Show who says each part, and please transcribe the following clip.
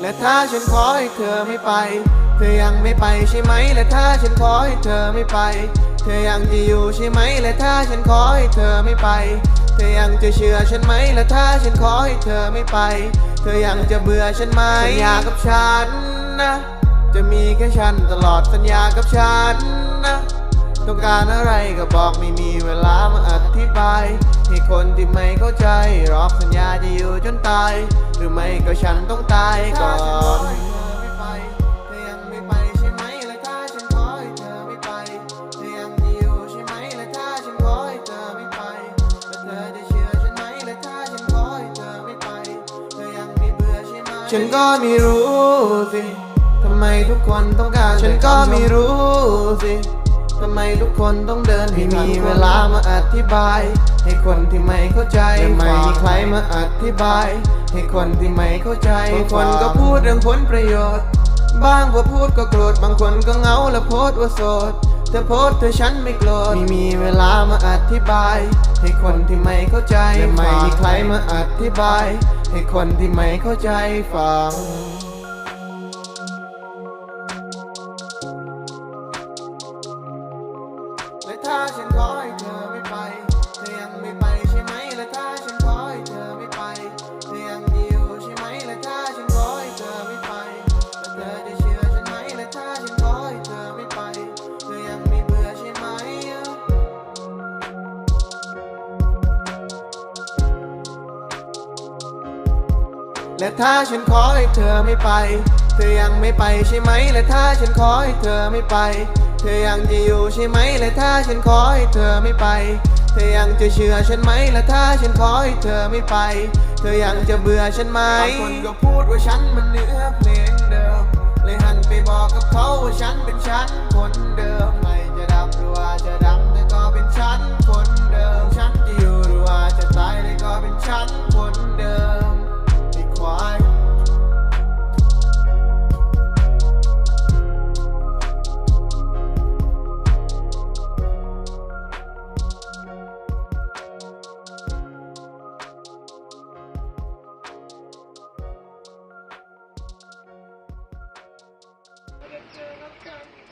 Speaker 1: และถ้าฉันขอให้เธอไม่ไป เธอยังไม่ไปใช่ไหม และถ้าฉันขอให้เธอไม่ไป เธอยังจะอยู่ใช่ไหม และถ้าฉันขอให้เธอไม่ไป เธอยังจะเชื่อฉันไหม และถ้าฉันขอให้เธอไม่ไป เธอยังจะเบื่อฉันไหมสัญญากับฉันนะ จะมีแค่ฉันตลอดสัญญากับฉันนะ ต้องการอะไรก็บอกไม่มีเวลามาอธิบายให้คนที่ไม่เข้าใจรอกสัญญาจะอยู่จนตาย หรือไม่ก็ฉันต้องตายก่อนเธอยังไม่ไปใช่ไหมและถ้าฉันขอให้เธอไม่ไปเธอยังอยู่ใช่ไหมและถ้าฉันขอให้เธอไม่ไปเธอจะเชื่อฉันไหมและถ้าฉันขอให้เธอไม่ไปเธอยังไม่เบื่อใช่ไหมฉันก็ไม่รู้สิ ทำไมทุกคนต้องการ ฉันก็ไม่รู้สิ ทำไมทุกคนต้องเดินไม่มีเวลามาอธิบาย ให้คนที่ไม่เข้าใจไม่มีใครมาอธิบาย ให้คนที่ไม่เข้าใจบางคนก็พูดเรื่องผลประโยชน์ บางพอพูดก็โกรธบางคนก็เหงาและโพสต์ว่าโสดเธอโพสต์เธอฉันไม่โกรธไม่มีเวลามาอธิบาย ให้คนที่ไม่เข้าใจไม่มีใครมาอธิบาย ให้คนที่ไม่เข้าใจฟัง ฉันขอให้เธอไม่ไป เธอยังไม่ไปใช่ไหมและถ้าฉันขอให้เธอไม่ไป เธอยังอยู่ใช่ไหมและถ้าฉันขอให้เธอไม่ไปแล้วเธอจะเชื่อฉันไหมและถ้าฉันขอให้เธอไม่ไป เธอยังไม่เบื่อใช่ไหม และถ้าฉันขอให้เธอไม่ไป เธอยังไม่ไปใช่ไหมและถ้าฉันขอให้เธอไม่ไป เธอยังจะอยู่ใช่ไหมและถ้าฉันขอให้เธอไม่ไป เธอยังจะเชื่อฉันไหมและถ้าฉันขอให้เธอไม่ไป เธอยังจะเบื่อฉันไหมบางคนก็พูดว่าฉันมันเนื้อเพลงเดิม เลยหันไปบอกกับเขาว่าฉันเป็นฉันคนเดิม I'll get to another time.